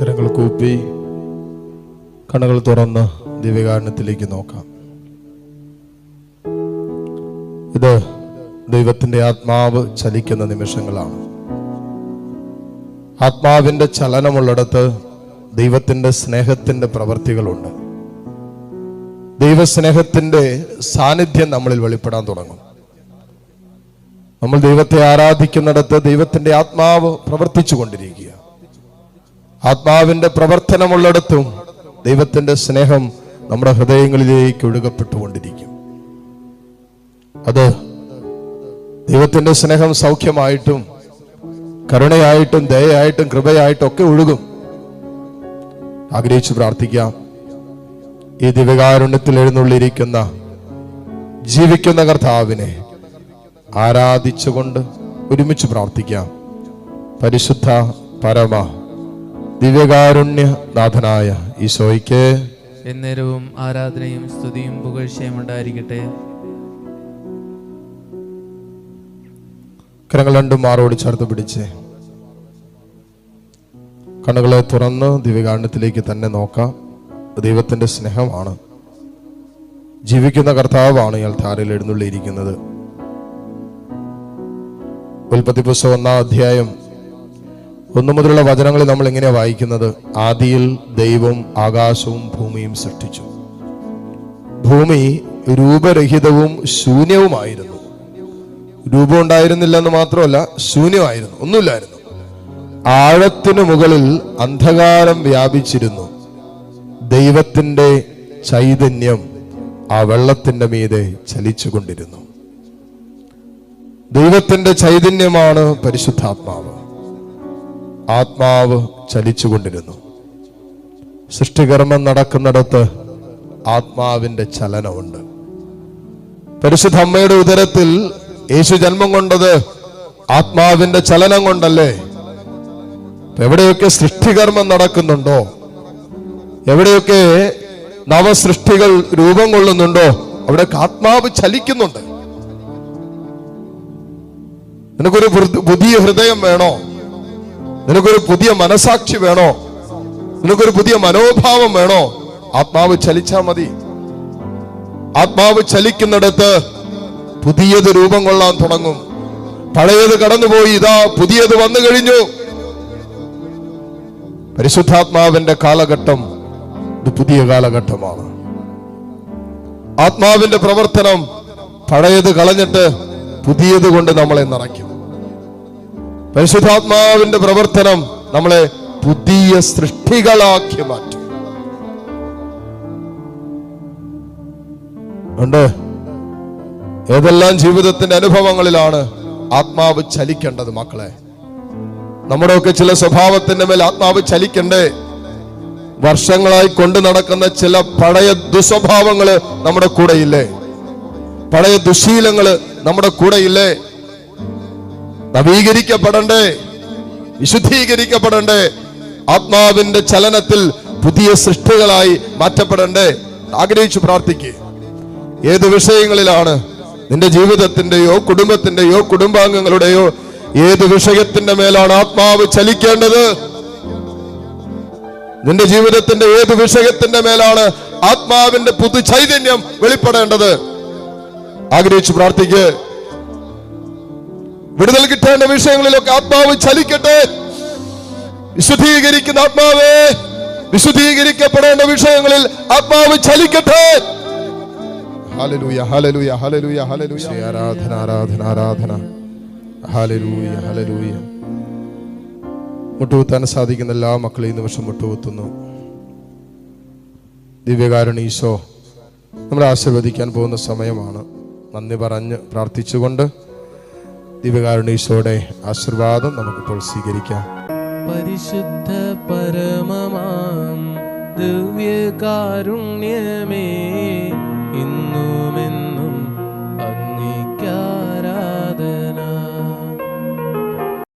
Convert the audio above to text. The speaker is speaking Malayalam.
കരങ്ങൾ കൂപ്പി കണ്ണുകൾ തുറന്ന് ദിവ്യകാരണത്തിലേക്ക് നോക്കാം. ഇത് ദൈവത്തിന്റെ ആത്മാവ് ചലിക്കുന്ന നിമിഷങ്ങളാണ്. ആത്മാവിന്റെ ചലനമുള്ളിടത്ത് ദൈവത്തിന്റെ സ്നേഹത്തിന്റെ പ്രവർത്തികളുണ്ട്. ദൈവസ്നേഹത്തിന്റെ സാന്നിധ്യം നമ്മളിൽ വെളിപ്പെടാൻ തുടങ്ങും. നമ്മൾ ദൈവത്തെ ആരാധിക്കുന്നിടത്ത് ദൈവത്തിന്റെ ആത്മാവ് പ്രവർത്തിച്ചു ആത്മാവിന്റെ പ്രവർത്തനമുള്ളിടത്തും ദൈവത്തിന്റെ സ്നേഹം നമ്മുടെ ഹൃദയങ്ങളിലേക്ക് ഒഴുകപ്പെട്ടുകൊണ്ടിരിക്കും. അത് ദൈവത്തിന്റെ സ്നേഹം സൗഖ്യമായിട്ടും കരുണയായിട്ടും ദയയായിട്ടും കൃപയായിട്ടും ഒക്കെ ഒഴുകും. ആഗ്രഹിച്ചു പ്രാർത്ഥിക്കാം. ഈ ദിവ്യകാരുണ്യത്തിൽ എഴുന്നള്ളിയിരിക്കുന്ന ജീവിക്കുന്ന കർത്താവിനെ ആരാധിച്ചുകൊണ്ട് ഒരുമിച്ച് പ്രാർത്ഥിക്കാം. പരിശുദ്ധ പരമ ദിവ്യകാരുണ്യ നാഥനായ ഈശോയ്ക്ക് എന്നേരവും ആരാധനയും സ്തുതിയും പുകഴ്ചയും ഉണ്ടായിരിക്കട്ടെ. കരങ്ങൾ രണ്ടും മാറോട് ചേർത്ത് പിടിച്ച് കണ്ണുകളെ തുറന്ന് ദിവ്യകാരുണ്യത്തിലേക്ക് തന്നെ നോക്കാം. ദൈവത്തിന്റെ സ്നേഹമാണ്. ജീവിക്കുന്ന കർത്താവാണ് ഇയാൾ താരയിൽ എഴുന്നള്ളിയിരിക്കുന്നത്. ഉൽപ്പത്തി പുസ്തകം ഒന്നാം അധ്യായം ഒന്നു മുതലുള്ള വചനങ്ങളിൽ നമ്മൾ എങ്ങനെയാ വായിക്കുന്നത്? ആദിയിൽ ദൈവം ആകാശവും ഭൂമിയും സൃഷ്ടിച്ചു. ഭൂമി രൂപരഹിതവും ശൂന്യവുമായിരുന്നു. രൂപം ഉണ്ടായിരുന്നില്ല എന്ന് മാത്രമല്ല ശൂന്യമായിരുന്നു ഒന്നുമില്ലായിരുന്നു. ആഴത്തിനു മുകളിൽ അന്ധകാരം വ്യാപിച്ചിരുന്നു. ദൈവത്തിന്റെ ചൈതന്യം ആ വെള്ളത്തിന്റെ മീതെ ചലിച്ചുകൊണ്ടിരുന്നു. ദൈവത്തിന്റെ ചൈതന്യമാണ് പരിശുദ്ധാത്മാവ്. ആത്മാവ് ചലിച്ചുകൊണ്ടിരുന്നു. സൃഷ്ടികർമ്മം നടക്കുന്നിടത്ത് ആത്മാവിന്റെ ചലനമുണ്ട്. പരിശുദ്ധ അമ്മയുടെ ഉദരത്തിൽ യേശു ജന്മം കൊണ്ടത് ആത്മാവിന്റെ ചലനം കൊണ്ടല്ലേ? എവിടെയൊക്കെ സൃഷ്ടികർമ്മം നടക്കുന്നുണ്ടോ? എവിടെയൊക്കെ നവസൃഷ്ടികൾ രൂപം കൊള്ളുന്നുണ്ടോ? അവിടെ ആത്മാവ് ചലിക്കുന്നുണ്ട്. നിനക്കൊരു പുതിയ ഹൃദയം വേണോ? നിനക്കൊരു പുതിയ മനസാക്ഷി വേണോ? നിനക്കൊരു പുതിയ മനോഭാവം വേണോ? ആത്മാവ് ചലിച്ചാ മതി. ആത്മാവ് ചലിക്കുന്നിടത്ത് പുതിയത് രൂപം കൊള്ളാൻ തുടങ്ങും. പഴയത് കടന്നുപോയി ഇതാ പുതിയത് വന്നു കഴിഞ്ഞു. പരിശുദ്ധാത്മാവിന്റെ കാലഘട്ടം ഇത് പുതിയ കാലഘട്ടമാണ്. ആത്മാവിന്റെ പ്രവർത്തനം പഴയത് കളഞ്ഞിട്ട് പുതിയത് കൊണ്ട് നമ്മളെ നിറയ്ക്കും. പരിശുദ്ധാത്മാവിന്റെ പ്രവർത്തനം നമ്മളെ പുതിയ സൃഷ്ടികളാക്കി മാറ്റും. ഉണ്ട്. ഏതെല്ലാം ജീവിതത്തിന്റെ അനുഭവങ്ങളിലാണ് ആത്മാവ് ചലിക്കേണ്ടത് മക്കളെ? നമ്മുടെയൊക്കെ ചില സ്വഭാവത്തിന്റെ മേൽ ആത്മാവ് ചലിക്കണ്ടേ? വർഷങ്ങളായി കൊണ്ടു നടക്കുന്ന ചില പഴയ ദുസ്വഭാവങ്ങൾ നമ്മുടെ കൂടെയില്ലേ? പഴയ ദുശീലങ്ങൾ നമ്മുടെ കൂടെയില്ലേ? നവീകരിക്കപ്പെടണ്ടേ? വിശുദ്ധീകരിക്കപ്പെടണ്ടേ? ആത്മാവിന്റെ ചലനത്തിൽ പുതിയ സൃഷ്ടികളായി മാറ്റപ്പെടണ്ടേ? ആഗ്രഹിച്ചു പ്രാർത്ഥിക്കുക ഏത് വിഷയങ്ങളിലാണ് നിന്റെ ജീവിതത്തിന്റെയോ കുടുംബത്തിന്റെയോ കുടുംബാംഗങ്ങളുടെയോ ഏത് വിഷയത്തിന്റെ മേലാണ് ആത്മാവ് ചലിക്കേണ്ടത്? നിന്റെ ജീവിതത്തിന്റെ ഏത് വിഷയത്തിന്റെ മേലാണ് ആത്മാവിന്റെ പുതു ചൈതന്യം വെളിപ്പെടേണ്ടത്? ആഗ്രഹിച്ചു പ്രാർത്ഥിക്ക്. വിടുതൽ കിട്ടേണ്ട വിഷയങ്ങളിലൊക്കെ ആത്മാവ് ചലിക്കട്ടെ. വിശുദ്ധീകരിക്കുന്ന ആത്മാവേ വിശുദ്ധീകരിക്കപ്പെടേണ്ട വിഷയങ്ങളിൽ ആത്മാവ് ചലിക്കട്ടെ. ആരാധന ആരാധന ആരാധന. മുട്ടുകുത്താൻ സാധിക്കുന്ന എല്ലാ മക്കളെയും നിമിഷം മുട്ടുകുത്തുന്നു. ദിവ്യകാരുണ ഈശോ നമ്മളെ ആശീർവദിക്കാൻ പോകുന്ന സമയമാണ്. നന്ദി പറഞ്ഞ് പ്രാർത്ഥിച്ചുകൊണ്ട് ദിവ്യകാരുണ ഈശോയുടെ ആശീർവാദം നമുക്കിപ്പോൾ സ്വീകരിക്കാം. പരിശുദ്ധ പരമമാം ദിവ്യകാരുണ്യമേ.